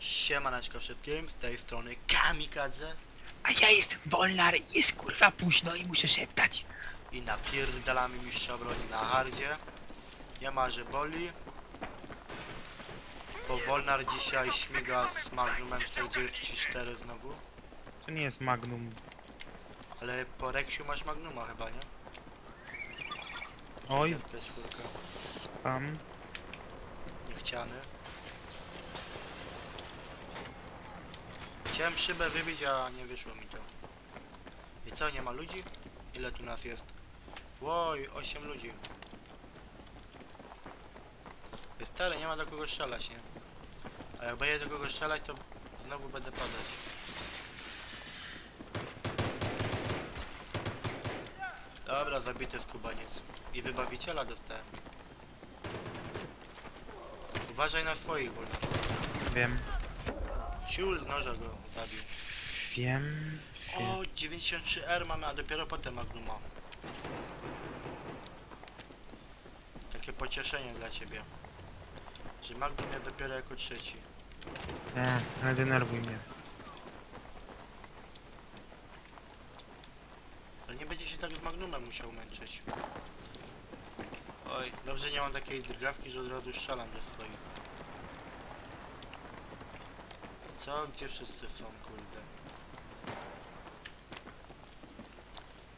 Siemaneczko wszystkim, z tej strony Kamikadze A ja jestem Wolnar i jest kurwa późno i muszę szeptać. i napierdalamy mistrza broni na hardzie. Ja marzę boli. Bo Wolnar dzisiaj śmiga z Magnumem 44 znowu. To nie jest Magnum. Ale po Reksiu masz Magnuma chyba, nie? Oj, Jest czwórka. spam. Niechciany. Chciałem szybę wybić, a nie wyszło mi to. I co, nie ma ludzi? Ile tu nas jest? Łoj, 8 ludzi. Jest stary, nie ma do kogo strzelać, nie? A jak będzie do kogo strzelać, to znowu będę padać. Dobra, zabity skubaniec. I wybawiciela dostałem. Uważaj na swoich wolno. Wiem, Siul z noża go zabił. wiem, wiem. O, 93R mamy, a dopiero potem Magnuma. Takie pocieszenie dla ciebie. Że Magnum jest dopiero jako trzeci. Nie, nie denerwuj mnie. To nie będzie się tak z Magnumem musiał męczyć. Oj, dobrze nie mam takiej drgawki, że od razu strzelam do swoich. Co? Gdzie wszyscy są, kurde?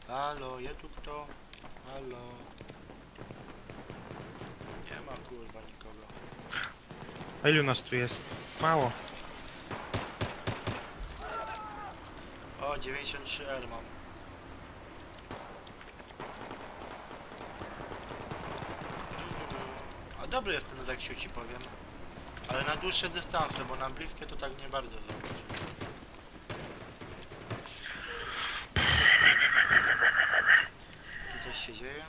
Halo, je tu kto? Halo? Nie ma kurwa nikogo. A ilu nas tu jest? Mało. O, 93R mam. A dobry jest ten Reksiu ci powiem. Ale na dłuższe dystanse, bo na bliskie to tak nie bardzo zobacz. Tu coś się dzieje?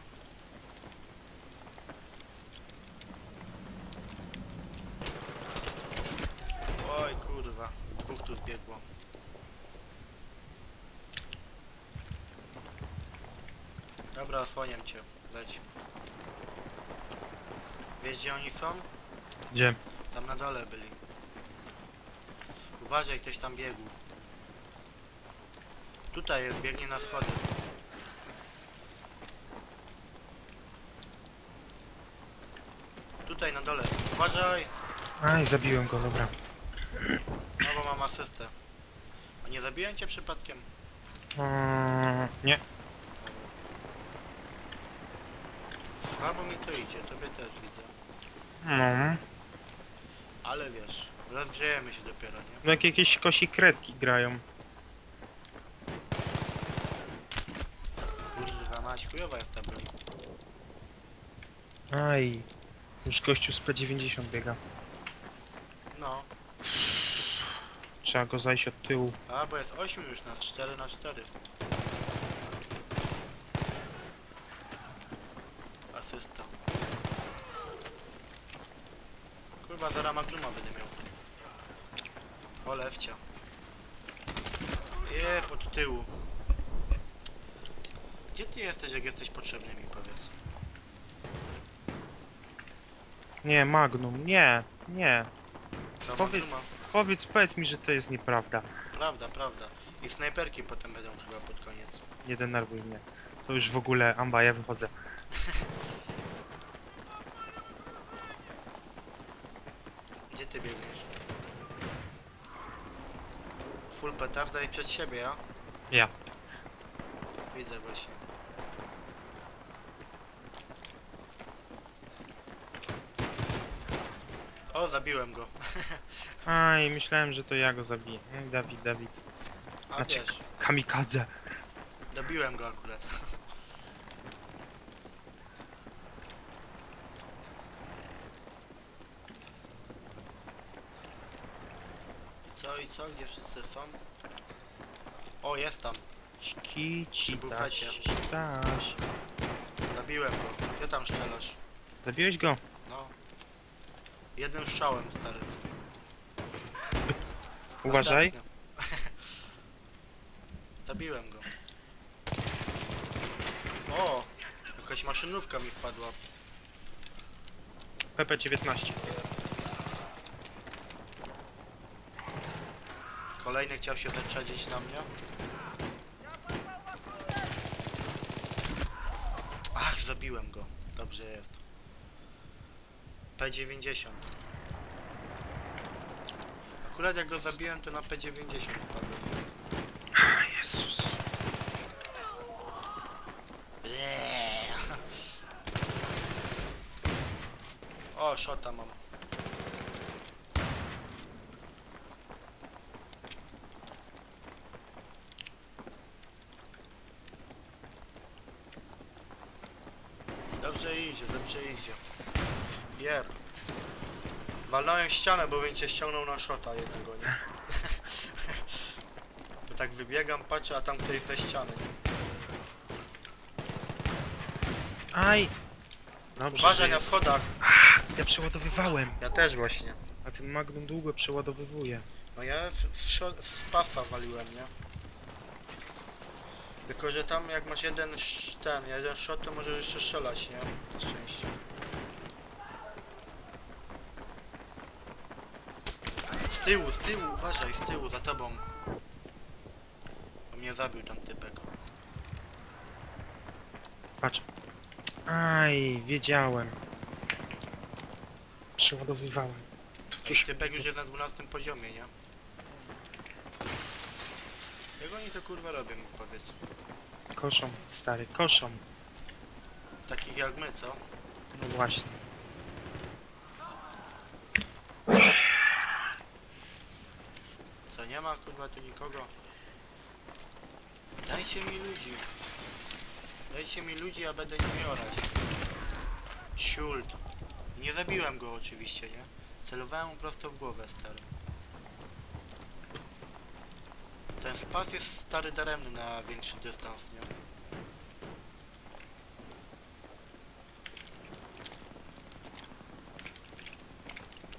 Oj kurwa, dwóch tu zbiegło. Dobra, osłaniam cię. Leć. Wiesz gdzie oni są? Gdzie? Tam na dole byli. Uważaj, ktoś tam biegł. Tutaj jest, biegnie na schody. Tutaj na dole. Uważaj! Aj, zabiłem go, dobra. No bo mam asystę. A nie zabiłem cię przypadkiem? Eee, nie. Słabo mi to idzie, tobie też widzę. No. Ale wiesz, rozgrzejemy się dopiero, nie? No jak jakieś kosi kredki grają. Kurwa mać, chujowa jest ta broń. Aj. Już gościu z P90 biega. No. Trzeba go zajść od tyłu. A, bo jest 8 już nas, 4 na 4. Asysta. Zaraz Magnuma będę miał. O, lewcia. Je, pod tyłu. Gdzie ty jesteś, jak jesteś potrzebny mi, powiedz? Nie, Magnum, nie, nie. Co, Powiedz- Magnuma? Powiedz, powiedz mi, że to jest nieprawda. Prawda, prawda. I snajperki potem będą chyba pod koniec. Nie denerwuj mnie. To już w ogóle, amba, ja wychodzę. Gdzie ty biegniesz? Full i przed siebie, ja? Ja. Widzę właśnie. O, zabiłem go. Aj, myślałem, że to ja go zabiję. Ej, Dawid, Dawid. A Znaczy- wiesz, Kamikadze. dobiłem go akurat. Co i co? Gdzie wszyscy są? O, jest tam. Ciki, Przy ci, bufecie. Zabiłem go. Gdzie tam strzelasz? Zabiłeś go? No. Jednym strzałem, stary. Uważaj. Zabiłem go. O! Jakaś maszynówka mi wpadła. PP19. Kolejny chciał się zaczedzić na mnie. Ach, zabiłem go. Dobrze jest. P90. Akurat jak go zabiłem, to na P90 wpadłem. Jezus. Eee. O, szota mam. Dobrze idzie. Jeb. Walnąłem ścianę, bo bym cię ściągnął na szota jednego, nie? Bo tak wybiegam, patrzę, a tam ktoś ze ściany? Aj! Dobrze, Uważaj że na schodach. ja przeładowywałem. Ja też właśnie. A ten Magnum długo przeładowywuje. No ja z, z, szo- z pasa waliłem, nie? Tylko, że tam jak masz jeden ten, jeden shot, to możesz jeszcze strzelać, nie? Na szczęście. Z tyłu, z tyłu, uważaj, z tyłu, za tobą. Bo mnie zabił tam typek. Patrz. Aj, wiedziałem. Przeładowywałem. Ej, typek już jest na 12 poziomie, nie? Jak oni to kurwa robią, powiedz. Koszą, stary, koszą. Takich jak my, co? No właśnie. Co nie ma kurwa tu nikogo? Dajcie mi ludzi. Dajcie mi ludzi, a będę nimi orać. Siult. Nie zabiłem go oczywiście, nie? Celowałem mu prosto w głowę, stary. Ten spas jest stary daremny na większy dystans, nie?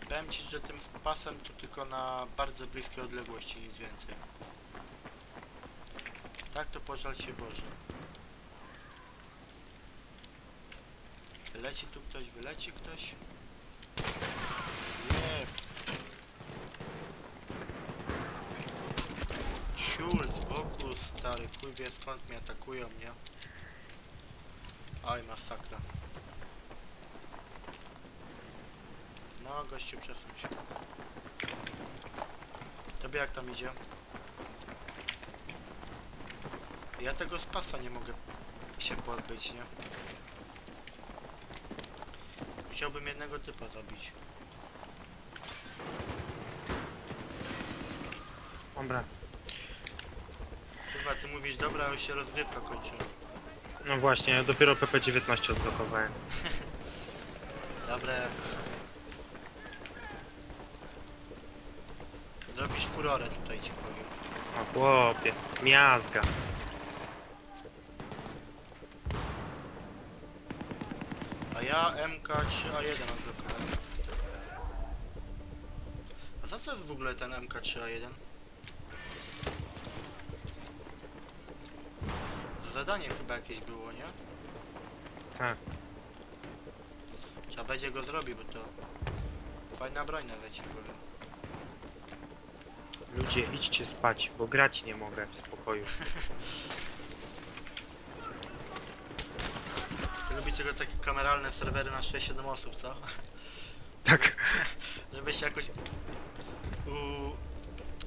Powiem ci, że tym spasem to tylko na bardzo bliskie odległości, nic więcej. Tak to pożal się Boże. Wyleci tu ktoś, wyleci ktoś. Nie. Siul z boku, stary, chuj wie skąd mnie atakują, nie? Aj, masakra. No, gościu, przesuń się. Tobie jak tam idzie? Ja tego z pasa nie mogę się pozbyć, nie? Chciałbym jednego typa zabić. Dobra. Kurwa, ty mówisz dobra, a już się rozgrywka kończy. No właśnie, ja dopiero PP19 odblokowałem. Dobre. Zrobisz furorę tutaj ci powiem. O chłopie, miazga. A ja MK3A1 odblokowałem. A za co jest w ogóle ten MK3A1? Zadanie chyba jakieś było, nie? Tak. Trzeba będzie go zrobić, bo to fajna broń nawet ci powiem. Ludzie, idźcie spać, bo grać nie mogę w spokoju. Lubicie go takie kameralne serwery na 6-7 osób, co? Tak. Żeby się jakoś u,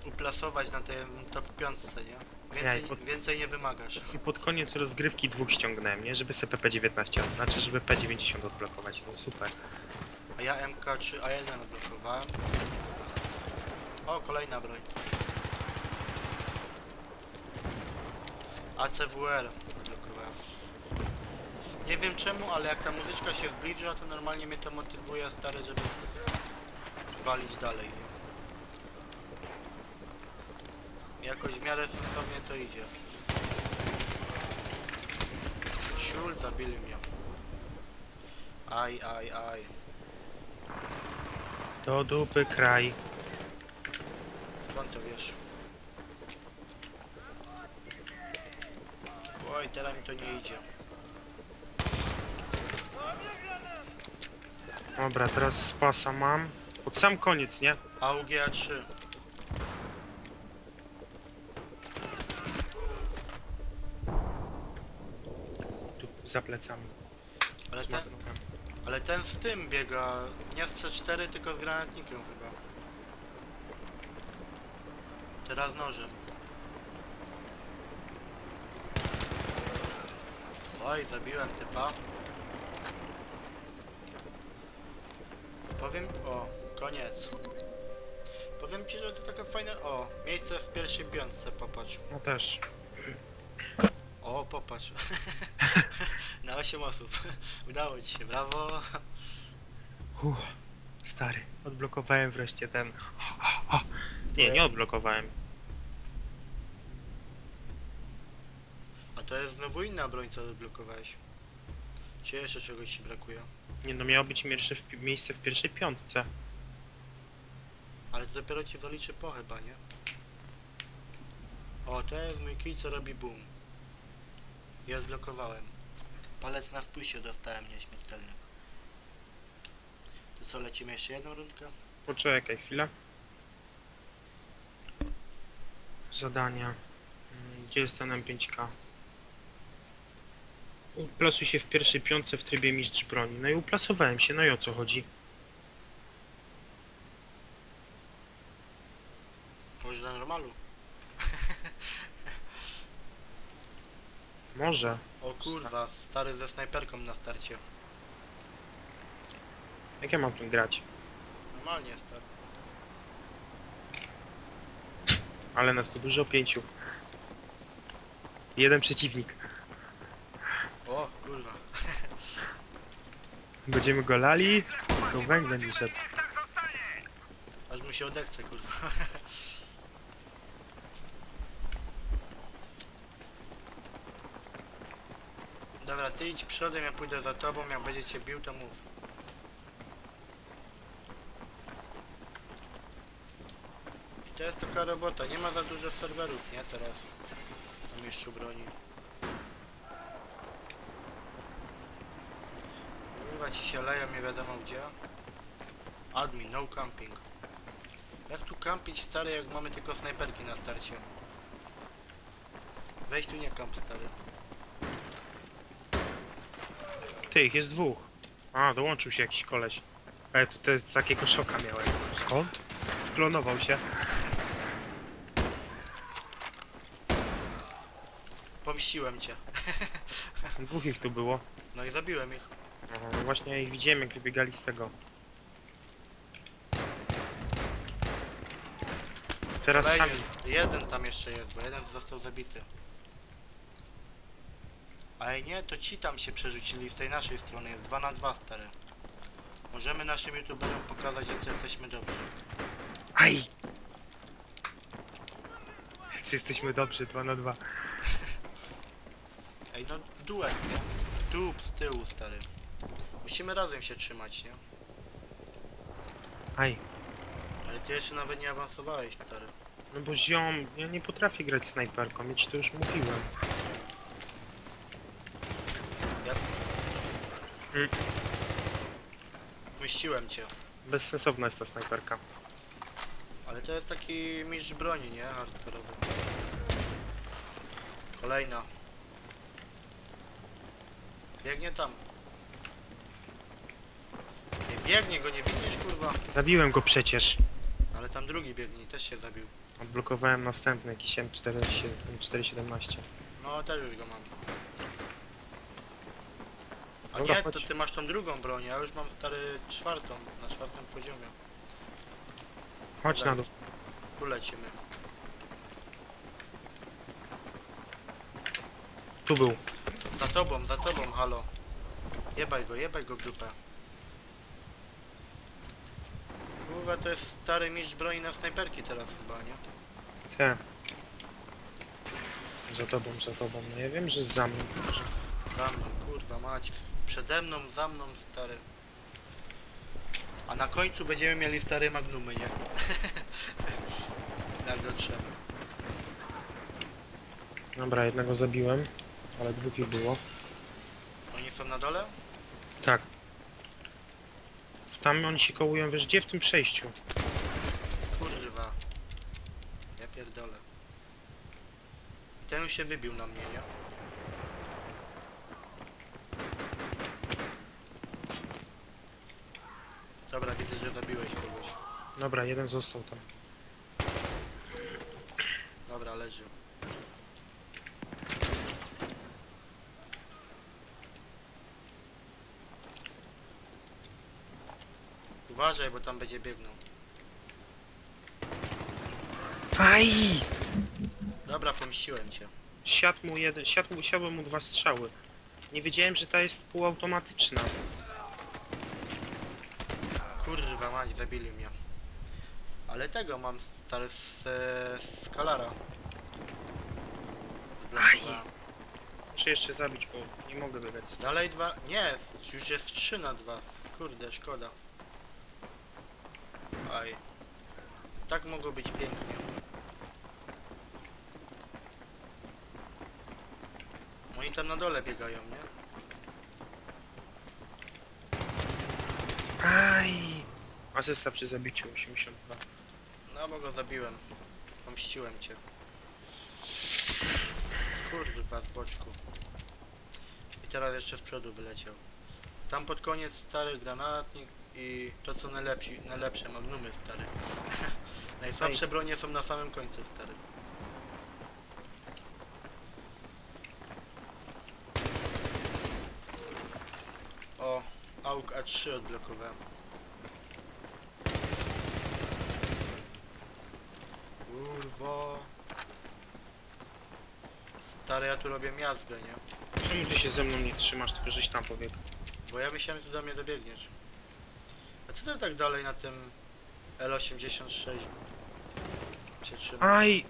uplasować na tym top 5, nie? Więcej, Ja, pod- więcej nie wymagasz. I pod koniec rozgrywki dwóch ściągnąłem, nie? Żeby sobie PP19, znaczy żeby P90 odblokować. No super. A ja MK3A1 odblokowałem. O, kolejna broń. ACWR odblokowałem. Nie wiem czemu, ale jak ta muzyczka się zbliża, to normalnie mnie to motywuje stary, żeby walić dalej. Nie? Jakoś w miarę sensownie to idzie. Siul zabili mnie. Aj, aj, aj. Do dupy kraj. Skąd to wiesz? Oj, teraz mi to nie idzie. Dobra, teraz z pasa mam. Pod sam koniec, nie? AUGA 3. za plecami. Ale Z ten, ale ten z tym biega, nie z C4, tylko z granatnikiem chyba. Teraz nożem. Oj, zabiłem typa. Powiem... O, koniec. Powiem ci, że to takie fajne... O, miejsce w pierwszej piątce, popatrz. No też. O, popatrz. Na 8 osób. Udało ci się, brawo. Uff, stary, odblokowałem wreszcie ten... Nie, nie odblokowałem. A to jest znowu inna broń, co odblokowałeś. Czy jeszcze czegoś ci brakuje? Nie no, miało być miejsce w, pi- miejsce w pierwszej piątce. Ale to dopiero ci zaliczy po chyba, nie? O, to jest mój kij, co robi boom. Ja zblokowałem. Palec na spójście dostałem nieśmiertelny. To co, lecimy jeszcze jedną rundkę? Poczekaj chwilę. Zadania. Mm, Gdzie jest ten M5K? Uplasuj się w pierwszej piątce w trybie mistrz broni. No i uplasowałem się, no i o co chodzi? Może na normalu. Może. O kurwa, stary ze snajperką na starcie. Jak ja mam tu grać? Normalnie, stary. Ale nas tu dużo, pięciu. Jeden przeciwnik. O, kurwa. Będziemy go lali, to węglem wyszedł. Aż mu się odechce, kurwa. Dobra, ty idź przodem, ja pójdę za tobą, jak będzie cię bił, to mów. I to jest taka robota, nie ma za dużo serwerów, nie, teraz. Na mieszczu broni. Kurwa ci się leją, nie wiadomo gdzie. Admin, no camping. Jak tu kampić stary, jak mamy tylko snajperki na starcie? Weź tu nie kamp stary. Ty, ich jest dwóch. A, dołączył się jakiś koleś. Ale to, to jest takiego szoka miałem. Skąd? Sklonował się. Pomściłem cię. Dwóch ich tu było. No i zabiłem ich. Aha, no właśnie ich widziałem jak wybiegali z tego. Teraz Kolejny, sami. jeden tam jeszcze jest, bo jeden został zabity. Ale nie, to ci tam się przerzucili z tej naszej strony, jest 2 na 2 stary. Możemy naszym youtuberom pokazać, jak jesteśmy dobrzy. Aj! Jesteśmy dobrzy, 2 na 2. Ej no, duet, nie? Tu z tyłu stary. Musimy razem się trzymać, nie? Aj. Ale ty jeszcze nawet nie awansowałeś, stary. No bo ziom, ja nie potrafię grać snajperką, ja ci to już mówiłem. Ja... Mm. Mściłem cię. Bezsensowna jest ta snajperka. Ale to jest taki mistrz broni, nie? Hardkorowy. Kolejna. Biegnie tam. Nie, biegnie go, nie widzisz, kurwa? Zabiłem go przecież. Ale tam drugi biegnie, też się zabił. Odblokowałem następny, jakiś M4, M417. No, też już go mam. A Dobra, nie, to chodź. ty masz tą drugą broń, ja już mam stary czwartą, na czwartym poziomie. Chodź na dół. Tu lecimy. Tu był. Za tobą, za tobą, halo. Jebaj go, jebaj go w dupę. Kurwa, to jest stary mistrz broni na snajperki teraz chyba, nie? Te. Za tobą, za tobą. No ja wiem, że za mną. Za mną, kurwa mać. Przede mną, za mną, stary. A na końcu będziemy mieli stare magnumy, nie? Jak dotrzemy. Dobra, jednego zabiłem, ale dwóch ich było. Oni są na dole? Tak. Tam oni się kołują, wiesz gdzie? W tym przejściu. Kurwa. Ja pierdolę. I ten już się wybił na mnie, nie? Dobra, widzę, że zabiłeś kogoś. Dobra, jeden został tam. Dobra, leży. Uważaj, bo tam będzie biegnął. Aj! Dobra, pomściłem cię. Siadł mu jeden, siadł mu, siadły mu dwa strzały. Nie wiedziałem, że ta jest półautomatyczna. Kurwa mać, zabili mnie. Ale tego mam stary z, e, z skalara. Zblokowałem. Muszę jeszcze zabić, bo nie mogę wygrać. Dalej dwa... Nie, już jest 3 na 2. Kurde, szkoda. Aj. Tak mogło być pięknie. Oni tam na dole biegają, nie? Aj! Asysta przy zabiciu 82. No bo go zabiłem. Pomściłem cię. Kurwa, z boczku. I teraz jeszcze z przodu wyleciał. Tam pod koniec stary granatnik i to co najlepsi, najlepsze, magnumy stary. Najsłabsze bronie są na samym końcu stary. O, AUK A3 odblokowałem. Kurwa. Stary, ja tu robię miazgę, nie? Czemu ty się ze mną nie trzymasz, tylko żeś tam pobiegł? Bo ja myślałem, że tu do mnie dobiegniesz. A co ty tak dalej na tym L86 się trzymasz? Aj!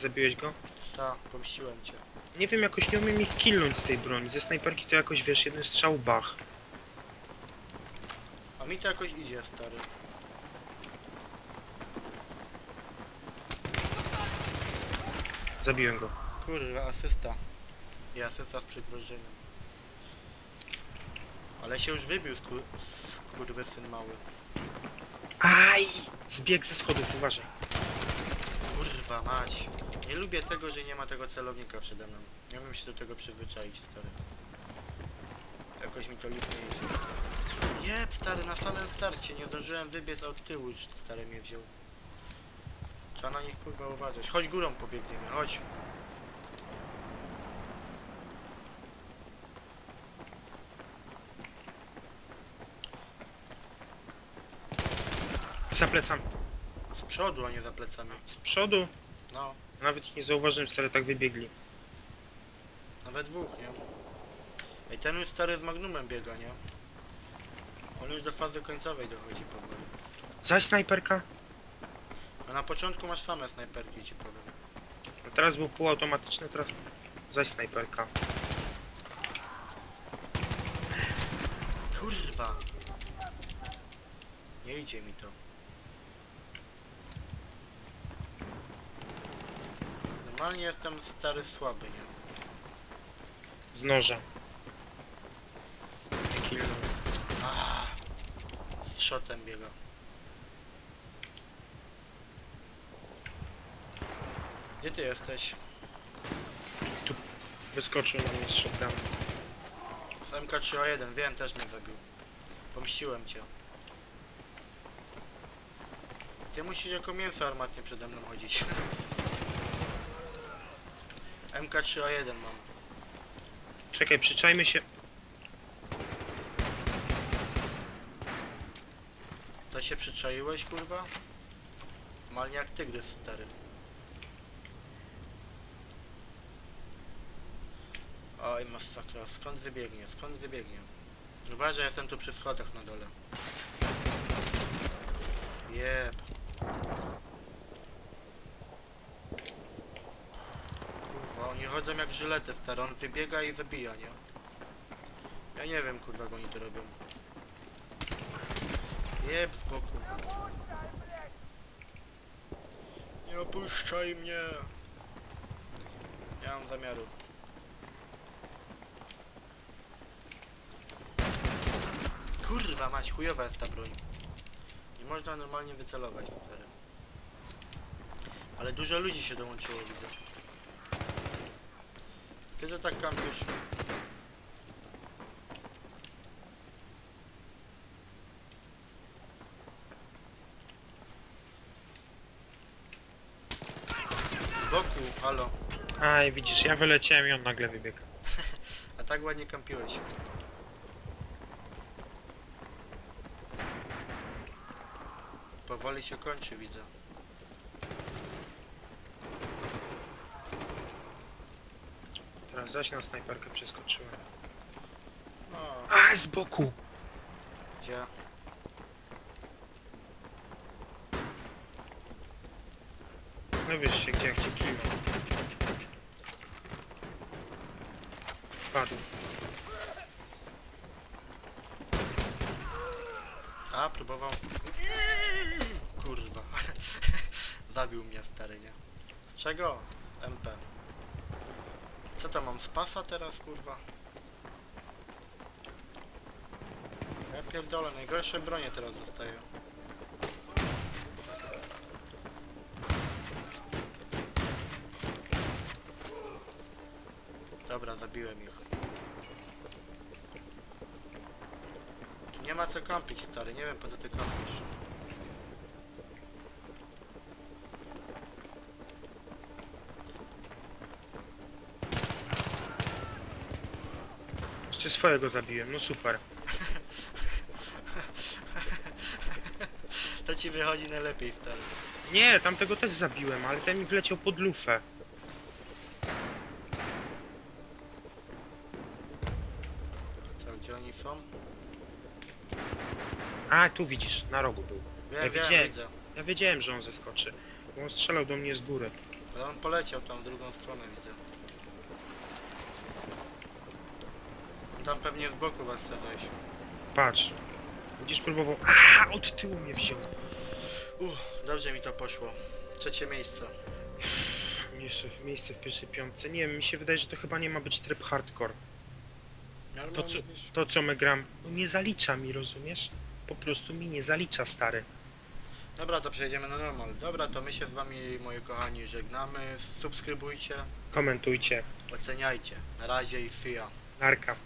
Zabiłeś go? Ta, pomściłem cię. Nie wiem, jakoś nie umiem ich killnąć z tej broni. Ze snajperki to jakoś, wiesz, jeden strzał bach. A mi to jakoś idzie, stary. Zabiłem go. Kurwa, asysta. I asysta z przygwożdżeniem. Ale się już wybił, skur skurwysyn mały. Aj! Zbieg ze schodów, uważaj. Kurwa mać. Nie lubię tego, że nie ma tego celownika przede mną. Miałbym się do tego przyzwyczaić, stary. Jakoś mi to lipnie idzie. Jeb, stary, na samym starcie. Nie zdążyłem wybiec a od tyłu, już stary mnie wziął. Trzeba na nich kurwa uważać. Chodź górą pobiegniemy, chodź. Za plecami. Z przodu, a nie za plecami. Z przodu? No, Nawet ich nie zauważyłem, stary tak wybiegli. nawet dwóch, nie? Ej, ten już stary z Magnumem biega, nie? On już do fazy końcowej dochodzi powoli. Zaś snajperka? A na początku masz same snajperki, ci powiem. No teraz był półautomatyczny, teraz zaś snajperka. Kurwa! Nie idzie mi to. Normalnie jestem stary słaby, nie? Z noża. Killnął. Ah, z shotem biega. Gdzie ty jesteś? Wyskoczył na mnie z shotgunem. Z MK3A1, wiem, też mnie zabił. Pomściłem cię. Ty musisz jako mięso armatnie przede mną chodzić. MK3A1 mam. Czekaj, przyczajmy się. To się przyczaiłeś, kurwa? Malnie jak tygrys, stary. Oj, masakra. Skąd wybiegnie? Skąd wybiegnie? Uważaj, jestem tu przy schodach na dole. Jeb. Kurwa, oni chodzą jak żylety, stary. On wybiega i zabija, nie? Ja nie wiem, kurwa, jak oni to robią. Jeb z boku. Nie opuszczaj mnie. Nie mam zamiaru. Kurwa mać, chujowa jest ta broń. nie można normalnie wycelować z cery. Ale dużo ludzi się dołączyło, widzę. Ty to tak kampisz. Boku, halo. Aj, widzisz, ja wyleciałem i on nagle wybiegł. A tak ładnie kampiłeś. Powoli się kończy, widzę. Teraz zaś na snajperkę przeskoczyłem. O, A, z boku! gdzie? No wiesz się, gdzie jak cię kiwam. Padł. A, próbował. Kurwa. Zabił mnie stary, nie? Z czego? MP. Co to mam? Spasa teraz, kurwa? Ja pierdolę, najgorsze bronie teraz dostaję. Dobra, zabiłem ich. Tu Nie ma co kampić, stary, nie wiem po co ty kampisz. Jeszcze swojego zabiłem, no super. To ci wychodzi najlepiej, stary. Nie, tamtego też zabiłem, ale ten mi wleciał pod lufę. Co, gdzie oni są? A, tu widzisz, na rogu był. Wiem, Ja wiem, widziałem. widzę. Ja wiedziałem, że on zeskoczy. Bo on strzelał do mnie z góry. Ale on poleciał tam w drugą stronę, widzę. On tam pewnie z boku was chce wejść. Patrz. Widzisz, próbował... A, od tyłu mnie wziął. Uff, dobrze mi to poszło. Trzecie miejsce. Miejsce, miejsce w pierwszej piątce. Nie wiem, mi się wydaje, że to chyba nie ma być tryb hardcore. To co, wiesz. to co my gram, no nie zalicza mi, rozumiesz? Po prostu mi nie zalicza, stary. Dobra, to przejdziemy na normal. Dobra, to my się z wami, moi kochani, żegnamy. Subskrybujcie, Komentujcie. oceniajcie. Na razie i fia. Narka.